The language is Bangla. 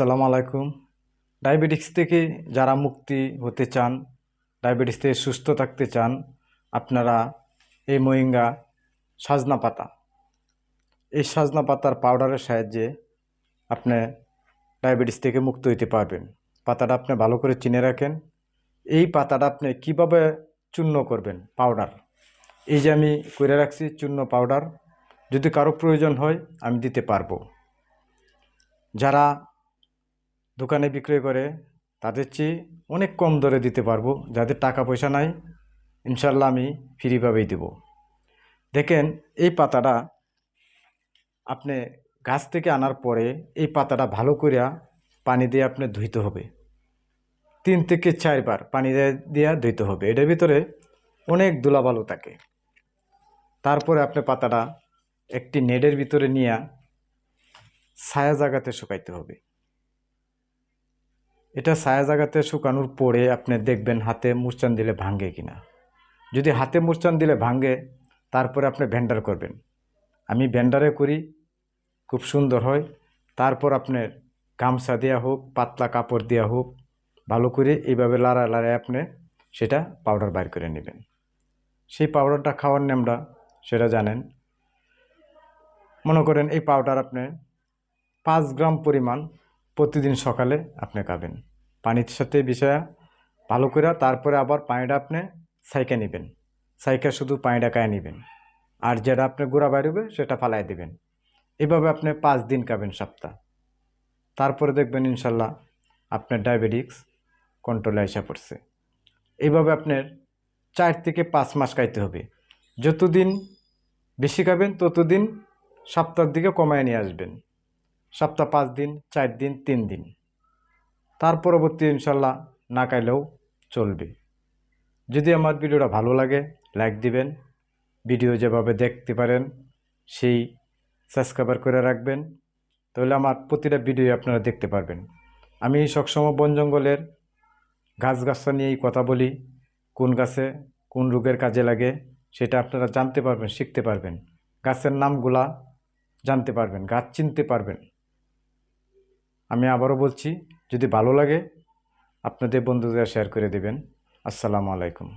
আসসালামু আলাইকুম। ডায়াবেটিক্স থেকে যারা মুক্তি হতে চান, ডায়াবেটিস থেকে সুস্থ থাকতে চান, আপনারা এই মহিঙ্গা সাজনা পাতা। এই সাজনা পাতার পাউডারের সাহায্যে আপনি ডায়াবেটিস থেকে মুক্ত হতে পারবেন। পাতাটা আপনি ভালো করে চিনে রাখেন। এই পাতাটা আপনি কীভাবে চূর্ণ করবেন? পাউডার। এই যে আমি করে রাখছি চূর্ণ পাউডার, যদি কারও প্রয়োজন হয় আমি দিতে পারব। যারা দোকানে বিক্রয় করে, তাদের চেয়ে অনেক কম দরে দিতে পারব। যাদের টাকা পয়সা নাই ইনশাল্লাহ আমি ফ্রিভাবেই দেব। দেখেন, এই পাতাটা আপনি গাছ থেকে আনার পরে এই পাতাটা ভালো করিয়া পানি দিয়ে আপনি ধুইতে হবে। তিন থেকে চারবার পানি দিয়ে ধুইতে হবে। এটার ভিতরে অনেক ধুলাবালু থাকে। তারপরে আপনি পাতাটা একটি নেডের ভিতরে নিয়ে ছায়া জায়গাতে শুকাইতে হবে। এটা ছায়া জায়গাতে শুকানোর পরে আপনি দেখবেন হাতে মুরচান দিলে ভাঙ্গে কিনা। যদি হাতে মুরচান দিলে ভাঙ্গে, তারপরে আপনি ভেন্ডার করবেন। আমি ভেন্ডারে করি, খুব সুন্দর হয়। তারপর আপনার গামছা দেওয়া হোক, পাতলা কাপড় দেওয়া হোক, ভালো করে এইভাবে লাড়া লাড়ায় আপনি সেটা পাউডার বাইর করে নেবেন। সেই পাউডারটা খাওয়ার নামটা সেটা জানেন। মনে করেন এই পাউডার আপনি পাঁচ গ্রাম পরিমাণ প্রতিদিন সকালে আপনি খাবেন। পানির সাথে বিষয়া ভালো করে তারপরে আবার পানিটা আপনি সাইকে নেবেন। সাইকে শুধু পানিটা কায় নেবেন। আর যেটা আপনি গোড়া বাইরবে সেটা ফালাই দেবেন। এভাবে আপনি পাঁচ দিন খাবেন সপ্তাহ। তারপরে দেখবেন ইনশাল্লাহ আপনার ডায়াবেটিক্স কন্ট্রোলে আসা পড়ছে। এইভাবে আপনার চার থেকে পাঁচ মাস খাইতে হবে। যতদিন বেশি খাবেন ততদিন সপ্তাহের দিকে কমায় নিয়ে আসবেন। সপ্তাহ পাঁচ দিন, চার দিন, তিন দিন। তার পরবর্তী ইনশাল্লাহ না খাইলেও চলবে। যদি আমার ভিডিওটা ভালো লাগে লাইক দিবেন। ভিডিও যেভাবে দেখতে পারেন, সেই সাবস্ক্রাইবার করে রাখবেন। তাহলে আমার প্রতিটা ভিডিও আপনারা দেখতে পারবেন। আমি সবসময় বন জঙ্গলের গাছগাছরা নিয়েই কথা বলি, কোন গাছে কোন রোগের কাজে লাগে, সেটা আপনারা জানতে পারবেন, শিখতে পারবেন। গাছের নামগুলা জানতে পারবেন, গাছ চিনতে পারবেন। আমি আবারও বলছি যদি ভালো লাগে আপনাদের বন্ধুদের শেয়ার করে দেবেন। আসসালামু আলাইকুম।